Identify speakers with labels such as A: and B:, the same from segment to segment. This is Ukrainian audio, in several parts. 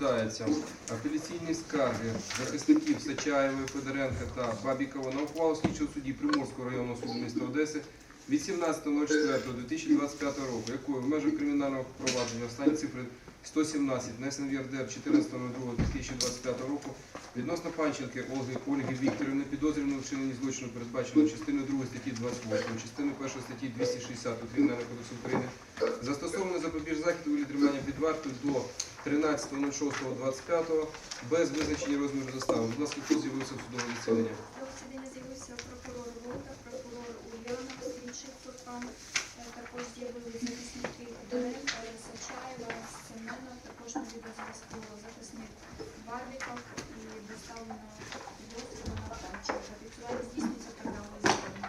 A: розглядається. Апеляційні скарги захисників Сачаєвої, Федоренка та Бабікова на ухвалу слідчого судді Приморського районного суду міста Одеси від 17.04.2025 року, якою в межах кримінального провадження останні цифри 117, внесений в ЄРДР 14.02.2025 року, відносно Панченки Ольги, Ольги Вікторівни, підозрюваної в вчиненні злочину, передбаченого частиною 2 статті 28, частиною 1 статті 260 Кримінального кодексу України, застосовано запобіж захід у вигляді тримання під вартою до 13.06.25 без визначення розміру застави. Ласка, хто з'явився в судове засідання?
B: До засідання з'явився прокурор Волка, прокурор Ульянова, слідчий Цуркан. Е, Також з'явилися захисники Федоренка, Сачаєва, Семенов, також на відеозв'язку захисник Барвіков і доставлено підозрюваного на Панченка. Фіксування здійснюється програмою закону.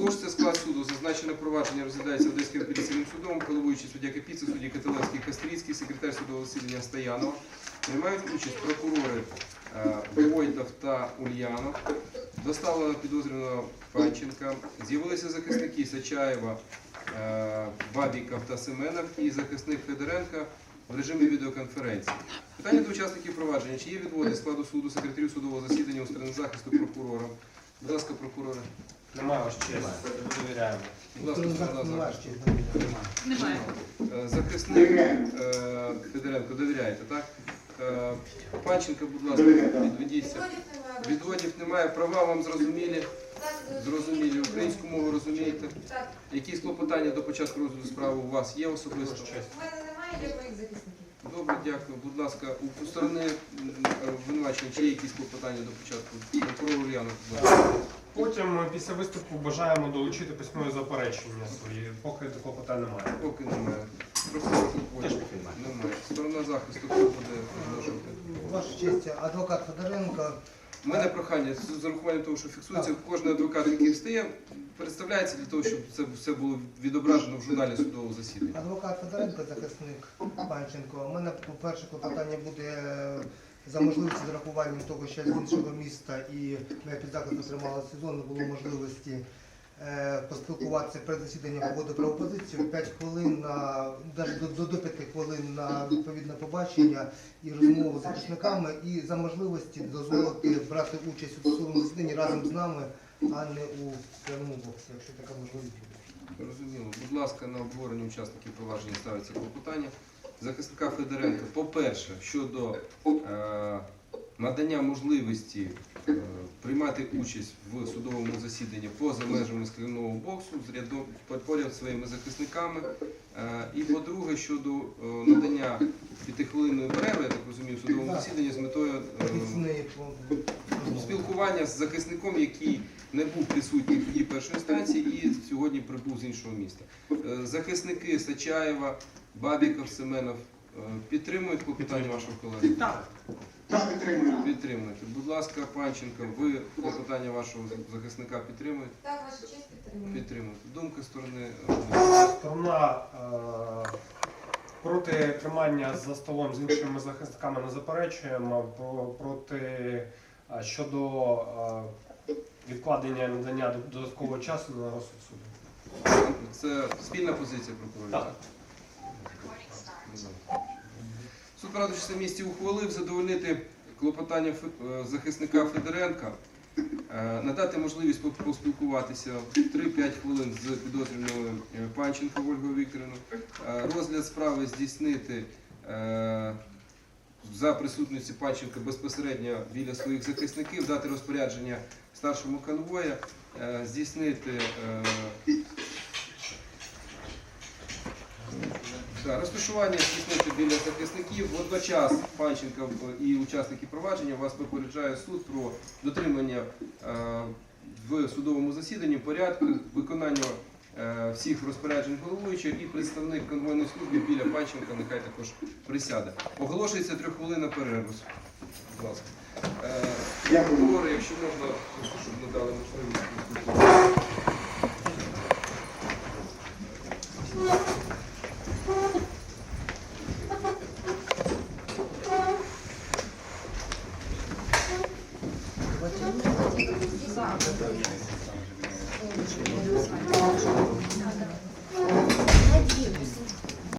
A: Оголошується склад суду. Зазначене провадження розглядається Одеським апеляційним судом, головуючий суддя Капіца, судді Каталевський, Кастрійський, секретар судового засідання Стоянова. Приймають участь прокурори е, Войтов та Ульянов. Доставлено підозрюваного Панченка. З'явилися захисники Сачаєва, е, Бабіков та Семенов і захисник Федоренка в режимі відеоконференції. Питання до учасників провадження. Чи є відводи складу суду, секретарів судового засідання у сторони захисту прокурора? Будь ласка, прокурори.
C: Немає ваш честь. Довіряємо.
A: Будь ласка, сторона захисту.
D: Немає.
A: Е, Захисник е, Федоренко, довіряєте, так? Е, Панченко, будь ласка, відведіться. Відводів немає, права вам зрозумілі, зрозумілі, українську мову розумієте. Якісь клопотання до початку розгляду справи у вас є особисто?
E: У мене немає для моїх захисників.
A: Добре, дякую. Будь ласка, у сторони е, чи є якісь клопотання до початку? Прокурор Ульянов, будь ласка.
C: Потім після виступу бажаємо долучити письмове заперечення свої, поки такого питання немає.
A: Поки немає. Прокурор Куквоєв. Немає. Сторона захисту хто буде продовжувати?
F: Ваша честь, адвокат Федоренко.
A: У мене прохання з урахуванням того, що фіксується, кожен адвокат, який встає, представляється для того, щоб це все було відображено в журналі судового засідання.
F: Адвокат Федоренко, захисник Панченко. У мене перше клопотання буде е, за можливості з урахуванням того, що я з іншого міста і моя підзахист отримала сезон, не було можливості поспілкуватися перед засіданням погоди про опозицію. 5 хвилин на до, до, до 5 хвилин на відповідне побачення і розмову з захисниками, і за можливості дозволити брати участь у судовому засіданні разом з нами, а не у прямому боксі, якщо така можливість буде.
A: Розуміло. Будь ласка, на обговорення учасників провадження ставиться клопотання. Захисника Федоренко, по-перше, щодо е, надання можливості е, приймати участь в судовому засіданні поза межами скляного боксу з поряд своїми захисниками. Е, і по-друге, щодо е, надання п'ятихвилинної перерви, я так розумію, судовому засіданні з метою е, спілкування з захисником, який не був присутній в суді першої інстанції і сьогодні прибув з іншого міста. Захисники Сачаєва, Бабіков, Семенов підтримують клопотання вашого колеги?
C: Так.
A: Підтримуєте. Будь ласка, Панченко, ви клопотання вашого захисника підтримуєте?
E: Так, ваша честь підтримує.
A: Підтримуєте. Думка сторони. е,
C: Сторона е, проти тримання за столом з іншими захисниками не заперечуємо. Про- Проти е, щодо е, відкладення надання додаткового часу на розсуд суду.
A: Це спільна позиція прокурорів?
C: Так.
A: Суд порадившись на місці ухвалив задовольнити клопотання е, захисника Федоренка, е, надати можливість по- поспілкуватися 3-5 хвилин з підозрюваною е, Панченко Ольгою Вікторівною, розгляд справи здійснити за присутності Панченка безпосередньо біля своїх захисників, дати розпорядження старшому конвою, здійснити е, розташування здійснити біля захисників. Водночас Панченко і учасники провадження вас попереджає суд про дотримання е, в судовому засіданні порядку, виконання е, всіх розпоряджень головуючого і представник конвойної служби біля Панченка нехай також присяде. Оголошується трьоххвилинна перерва. Будь ласка. Е, Прокурори, якщо можна, щоб надали можливість. За.